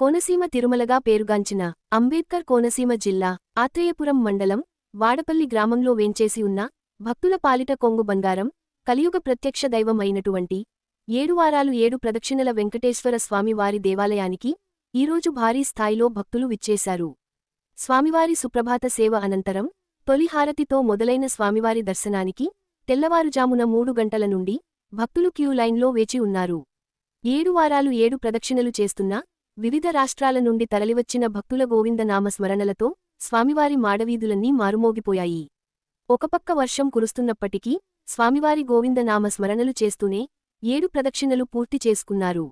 కోనసీమ తిరుమలగా పేరుగాంచిన అంబేద్కర్ కోనసీమ జిల్లా ఆత్రేయపురం మండలం వాడపల్లి గ్రామంలో వేంచేసి ఉన్న భక్తుల పాలిట కొంగు బంగారం కలియుగ ప్రత్యక్ష దైవమైనటువంటి ఏడువారాలు ఏడు వారాలు ఏడు ప్రదక్షిణల వెంకటేశ్వర స్వామివారి దేవాలయానికి ఈరోజు భారీ స్థాయిలో భక్తులు విచ్చేశారు. స్వామివారి సుప్రభాత సేవ అనంతరం తొలి హారతితో మొదలైన స్వామివారి దర్శనానికి తెల్లవారుజామున మూడు గంటల నుండి భక్తులు క్యూ లైన్లో వేచి ఉన్నారు. ఏడు వారాలు ఏడు ప్రదక్షిణలు చేస్తున్నా వివిధ రాష్ట్రాల నుండి తరలివచ్చిన భక్తుల గోవిందనామ స్మరణలతో స్వామివారి మాడవీధులన్నీ మారుమోగిపోయాయి. ఒకపక్క వర్షం కురుస్తున్నప్పటికీ స్వామివారి గోవిందనామ స్మరణలు చేస్తూనే ఏడు ప్రదక్షిణలు పూర్తి చేసుకున్నారు.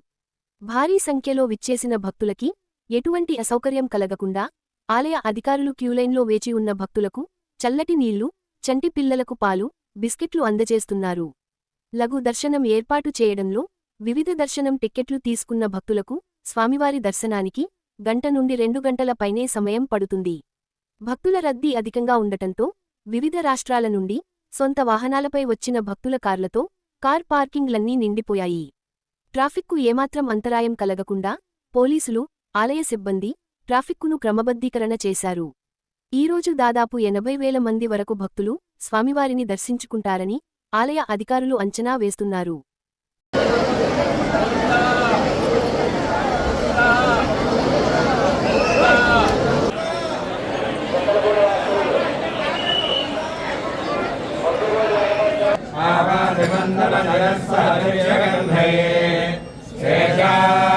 భారీ సంఖ్యలో విచ్చేసిన భక్తులకి ఎటువంటి అసౌకర్యం కలగకుండా ఆలయ అధికారులు క్యూలైన్లో వేచి ఉన్న భక్తులకు చల్లటి నీళ్ళు చంటి పిల్లలకు పాలు బిస్కెట్లు అందజేస్తున్నారు. లఘు దర్శనం ఏర్పాటు చేయడంలో వివిధ దర్శనం టిక్కెట్లు తీసుకున్న భక్తులకు స్వామివారి దర్శనానికి గంట నుండి రెండు గంటల పైనే సమయం పడుతుంది. భక్తుల రద్దీ అధికంగా ఉండటంతో వివిధ రాష్ట్రాల నుండి సొంత వాహనాలపై వచ్చిన భక్తుల కార్లతో కార్ పార్కింగ్లన్నీ నిండిపోయాయి. ట్రాఫిక్కు ఏమాత్రం అంతరాయం కలగకుండా పోలీసులు ఆలయ సిబ్బంది ట్రాఫిక్కును క్రమబద్ధీకరణ చేశారు. ఈరోజు దాదాపు ఎనభై వేల మంది వరకు భక్తులు స్వామివారిని దర్శించుకుంటారని ఆలయ అధికారులు అంచనా వేస్తున్నారు. सुगन्धमनः सहजगन्धये शेषा